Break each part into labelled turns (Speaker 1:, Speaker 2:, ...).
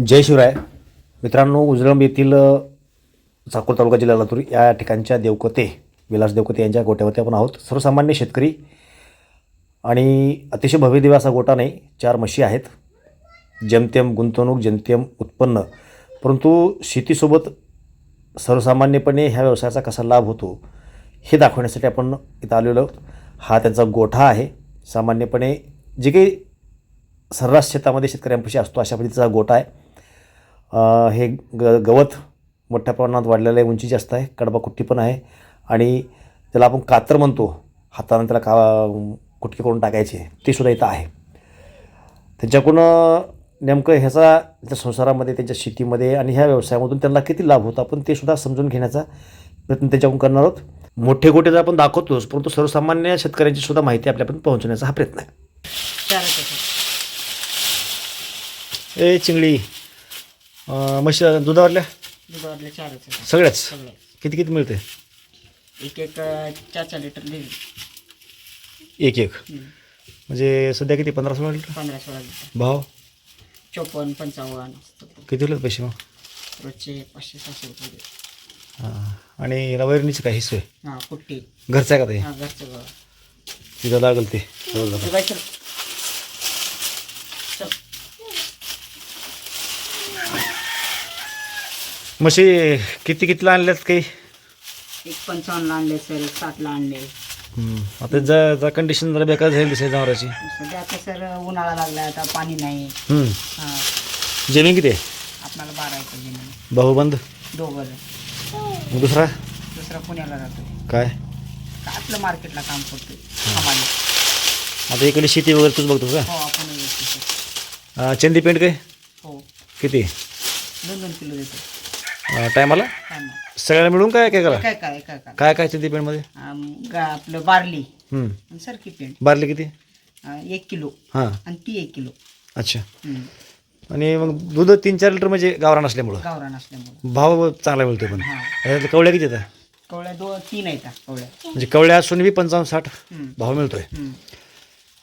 Speaker 1: जय शिवराय. मित्रांनो उजळंब येथील अ, चाकूर तालुका जिल्हा लातूर या ठिकाणच्या देवकते विलास देवकते यांच्या गोट्यावरती आपण आहोत. सर्वसामान्य शेतकरी आणि अतिशय भव्यदिव्य असा गोटा नाही चार म्हशी आहेत. जमतेम गुंतवणूक जमतेम उत्पन्न. परंतु शेतीसोबत सर्वसामान्यपणे ह्या व्यवसायाचा कसा लाभ होतो हे दाखवण्यासाठी आपण इथं आलेलो आहोत. हा त्यांचा गोठा आहे. सामान्यपणे जे काही सर्रास शेतामध्ये शेतकऱ्यांपाशी असतो अशा पद्धतीचा गोठा आहे. हे ग गवत मोठ्या प्रमाणात वाढलेलं आहे उंची जास्त आहे कडबा कुट्टी पण आहे आणि त्याला आपण कातर म्हणतो हाताने त्याला का कुटके करून टाकायचे ते सुद्धा इथं आहे. त्यांच्याकडून नेमकं ह्याचा त्या संसारामध्ये त्यांच्या शेतीमध्ये आणि ह्या व्यवसायामधून त्यांना किती लाभ होतो आपण ते सुद्धा समजून घेण्याचा प्रयत्न त्यांच्याकडून करणार आहोत. मोठे गोटे तर आपण दाखवतोच परंतु सर्वसामान्य शेतकऱ्यांची सुद्धा माहिती आपल्यापर्यंत पोहोचवण्याचा हा प्रयत्न आहे. ए चिंगडी. अं, म्हशी दुधावरल्या?
Speaker 2: दुधावरले चारच.
Speaker 1: सगळ्याच?
Speaker 2: सगळे
Speaker 1: किती किती मिळते
Speaker 2: एक एक चार चार लिटर
Speaker 1: एक एक. म्हणजे सध्या किती? पंधरा सोळा लिटर?
Speaker 2: पंधरा सोळा लिटर.
Speaker 1: भाव?
Speaker 2: चोपन्न पंचावन्न.
Speaker 1: किती होतात पैसे मग?
Speaker 2: रोजचे पाचशे सहाशे रुपये.
Speaker 1: हां. आणि रवायरणीची काय हिस्से
Speaker 2: हा कुट्टी.
Speaker 1: घरचं आहे का ते?
Speaker 2: हा घरचं.
Speaker 1: तिथं लागेल ते.
Speaker 2: काय
Speaker 1: म्हशी किती कितीला आणल्यात काही?
Speaker 2: एक पंचावन्नला आणले सर एक साठला आणले.
Speaker 1: आता जर जर कंडिशन जरा बेकार झाली दिसेल जनावराची.
Speaker 2: सध्या आता सर उन्हाळा लागला आता पाणी नाही.
Speaker 1: हम्म.
Speaker 2: हा.
Speaker 1: जमीन किती आहे?
Speaker 2: आपल्याला बारा एकर जमीन
Speaker 1: भाऊबंद
Speaker 2: दोघं
Speaker 1: मग दुसरा?
Speaker 2: दुसरा पुण्याला राहतो
Speaker 1: काय?
Speaker 2: का आपलं मार्केटला काम आम्हाला
Speaker 1: आता इकडे शेती वगैरे तूच बघतो का?
Speaker 2: हो आपण
Speaker 1: अं, चंदी पेंट काय?
Speaker 2: हो.
Speaker 1: किती?
Speaker 2: दोन दोन किलो देतो.
Speaker 1: टायमाला? सगळ्याला मिळून काय काय करा?
Speaker 2: काय काय काय काय?
Speaker 1: काय
Speaker 2: आपलं बार्ली. आणि सरकी
Speaker 1: बारली किती?
Speaker 2: अं, एक किलो.
Speaker 1: हां.
Speaker 2: आणि ती एक किलो.
Speaker 1: अच्छा.
Speaker 2: हम्म.
Speaker 1: आणि मग दूध तीन चार लिटर म्हणजे गावरान असल्यामुळं?
Speaker 2: गावरान असल्यामुळे.
Speaker 1: भाव चांगला मिळतो पण. याच्यातल्या कवळ्या किती येतात?
Speaker 2: कवळ्या दोन तीन आहेत कवळ्या.
Speaker 1: म्हणजे कवळ्या असून बी पंचावन्न साठ
Speaker 2: हम्म.
Speaker 1: भाव मिळतोय.
Speaker 2: हम्म.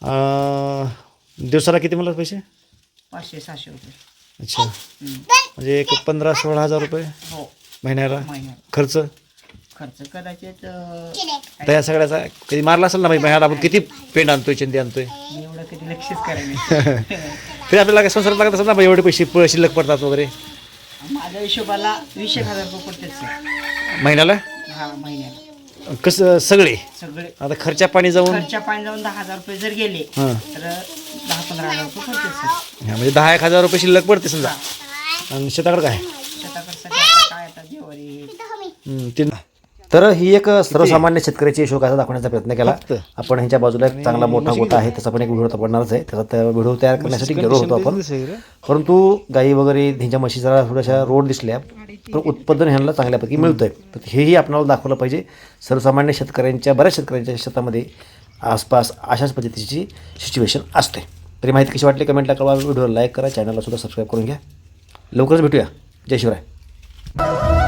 Speaker 1: अं, दिवसाला किती म्हणलं पैसे?
Speaker 2: पाचशे सहाशे रुपये.
Speaker 1: अच्छा. म्हणजे एक पंधरा सोळा हजार रुपये
Speaker 2: हो.
Speaker 1: महिन्याला खर्च?
Speaker 2: खर्च कदाचित अं,
Speaker 1: तर या सगळ्याचा कधी मारला असेल ना म्हणजे महिन्याला आपण किती पेंट आणतोय चंदी आणतोय?
Speaker 2: मी एवढं कधी लक्षच करायला
Speaker 1: तरी आपल्याला काय संसारात लागत असेल ना एवढे पैसे प- शिल्लक पडतात वगैरे?
Speaker 2: माझ्या हिशोबाला वीस एक हजार रुपये
Speaker 1: महिन्याला?
Speaker 2: हा महिन्याला.
Speaker 1: कसं सगळे?
Speaker 2: सगळे.
Speaker 1: आता खर्चा पाणी जाऊन?
Speaker 2: खर्च्या पाणी जाऊन दहा हजार रुपये जर गेले
Speaker 1: हां.
Speaker 2: तर दहा पंधरा हजार रुपये
Speaker 1: हा, म्हणजे दहा एक हजार रुपये शिल्लक पडते समजा. आणि शेताकडे काय?
Speaker 2: शेताकडे सगळं आता काय आता जेवारी.
Speaker 1: हम्म, ते तर ही एक सर्वसामान्य शेतकऱ्याची यशोगाथा असा दाखवण्याचा प्रयत्न केला. आपण ह्यांच्या बाजूला एक चांगला मोठा गोटा आहे त्याचा पण एक व्हिडिओ बनणारच आहे. त्याचा त्या व्हिडिओ तयार करण्यासाठी गेलो होतो आपण. परंतु गाई वगैरे ह्यांच्या म्हशी जरा थोड्याशा रोड दिसल्या. पण उत्पादन ह्यांना चांगल्यापैकी मिळतं आहे तर हेही आपल्याला दाखवलं पाहिजे. सर्वसामान्य शेतकऱ्यांच्या बऱ्याच शेतकऱ्यांच्या शेतामध्ये आसपास अशाच पद्धतीची सिच्युएशन असते. तरी माहिती कशी वाटली कमेंटला कळवा. व्हिडिओ लाईक करा. चॅनलला सुद्धा सबस्क्राईब करून घ्या. लवकरच भेटूया. जय शिवराय.